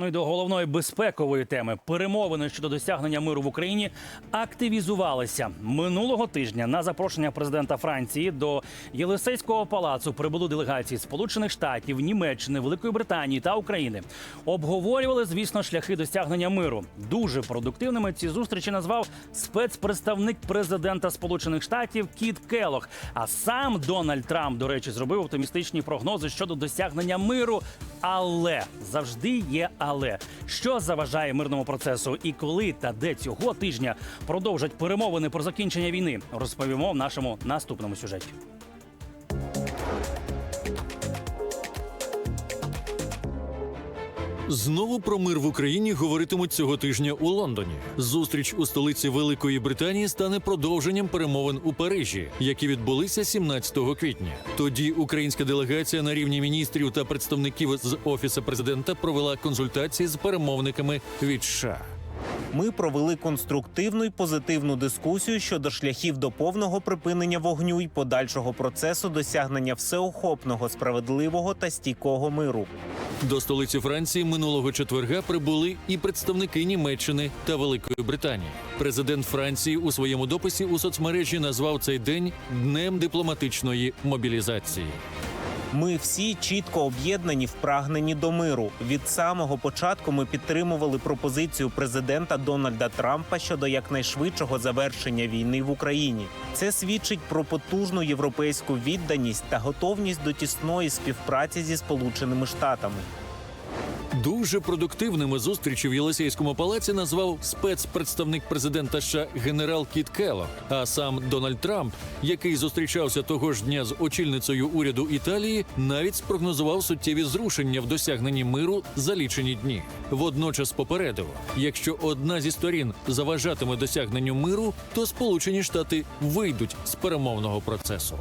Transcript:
Ну і до головної безпекової теми перемовини щодо досягнення миру в Україні активізувалися минулого тижня. На запрошення президента Франції до Єлисейського палацу прибули делегації Сполучених Штатів, Німеччини, Великої Британії та України. Обговорювали, звісно, шляхи досягнення миру. Дуже продуктивними ці зустрічі назвав спецпредставник президента Сполучених Штатів Кіт Келох. А сам Дональд Трамп, до речі, зробив оптимістичні прогнози щодо досягнення миру. Але завжди є але що заважає мирному процесу, і коли та де цього тижня продовжать перемовини про закінчення війни, розповімо в нашому наступному сюжеті. Знову про мир в Україні говоритимуть цього тижня у Лондоні. Зустріч у столиці Великої Британії стане продовженням перемовин у Парижі, які відбулися 17 квітня. Тоді українська делегація на рівні міністрів та представників з офісу президента провела консультації з перемовниками від США. Ми провели конструктивну і позитивну дискусію щодо шляхів до повного припинення вогню і подальшого процесу досягнення всеохопного, справедливого та стійкого миру. До столиці Франції минулого четверга прибули і представники Німеччини та Великої Британії. Президент Франції у своєму дописі у соцмережі назвав цей день днем дипломатичної мобілізації. Ми всі чітко об'єднані в прагненні до миру. Від самого початку ми підтримували пропозицію президента Дональда Трампа щодо якнайшвидшого завершення війни в Україні. Це свідчить про потужну європейську відданість та готовність до тісної співпраці зі Сполученими Штатами. Дуже продуктивними зустрічі в Єлисейському палаці назвав спецпредставник президента США генерал Кіт Келлог. А сам Дональд Трамп, який зустрічався того ж дня з очільницею уряду Італії, навіть спрогнозував суттєві зрушення в досягненні миру за лічені дні. Водночас попередив, якщо одна зі сторін заважатиме досягненню миру, то Сполучені Штати вийдуть з перемовного процесу.